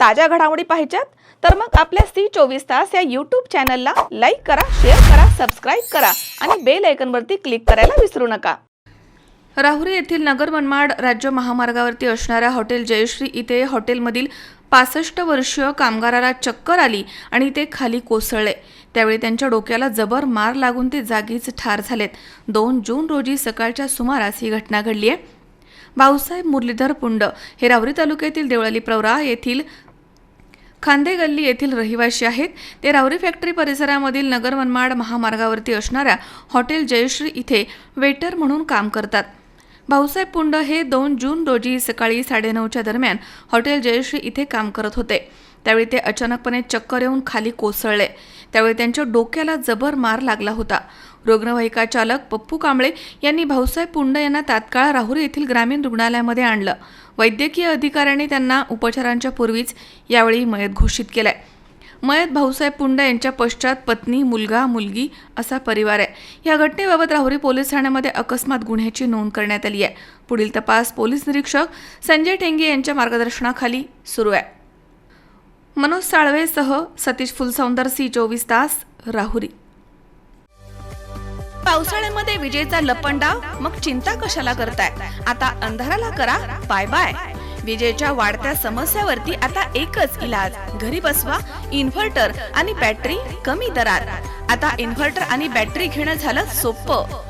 ताज्या घडामोडी पाहिजेत तर मग आपल्या सी चोवीस तास या यूट्यूब चॅनलला लाईक करा शेअर करा सबस्क्राईब करा आणि बेल आयकनवरती क्लिक करायला विसरू नका. राहुरी येथील नगर मनमाड राज्य महामार्गावरती असणाऱ्या हॉटेल जयश्री इथे हॉटेलमधील पासष्ट वर्षीय कामगाराला चक्कर आली आणि ते खाली कोसळले. त्यावेळी त्यांच्या डोक्याला जबर मार लागून ते जागीच ठार झालेत. दोन जून रोजी सकाळच्या सुमारास ही घटना घडली आहे भाऊसाहेब मुरलीधर पुंड हे राहुरी तालुक्यातील देवळाली प्रवरा येथील खांदेगल्ली येथील रहिवासी आहेत. ते रावरी फॅक्टरी परिसरामधील नगर मनमाड महामार्गावरती असणाऱ्या हॉटेल जयश्री इथे वेटर म्हणून काम करतात. भाऊसाहेब पुंड हे दोन जून रोजी सकाळी साडेनऊच्या दरम्यान हॉटेल जयश्री इथे काम करत होते. त्यावेळी ते अचानकपणे चक्कर येऊन खाली कोसळले. त्यावेळी त्यांच्या डोक्याला जबर मार लागला होता. रुग्णवाहिका चालक पप्पू कांबळे यांनी भाऊसाहेब पुंड यांना तात्काळ राहुरी येथील ग्रामीण रुग्णालयामध्ये आणलं. वैद्यकीय अधिकाऱ्यांनी त्यांना उपचारांच्या पूर्वीच यावेळी मयत घोषित केलाय. मयत भाऊसाहेब पुंड यांच्या पश्चात पत्नी मुलगा मुलगी असा परिवार आहे. या घटनेबाबत राहुरी पोलीस ठाण्यामध्ये अकस्मात गुन्ह्याची नोंद करण्यात आली आहे. पुढील तपास पोलीस निरीक्षक संजय ठेंगे यांच्या मार्गदर्शनाखाली सुरू आहे. मनोज साळवेसह सतीश फुलसौंदर सी चोवीस तास राहुरी. पावसाळ्यामध्ये विजेचा लपंडाव? मग चिंता कशाला करताय? आता अंधाराला करा. Bye bye. विजेच्या वाढत्या समस्यावरती आता एकच इलाज. घरी बसवा इन्व्हर्टर आणि बॅटरी कमी दरात. आता इन्व्हर्टर आणि बॅटरी घेणं झालं सोपं.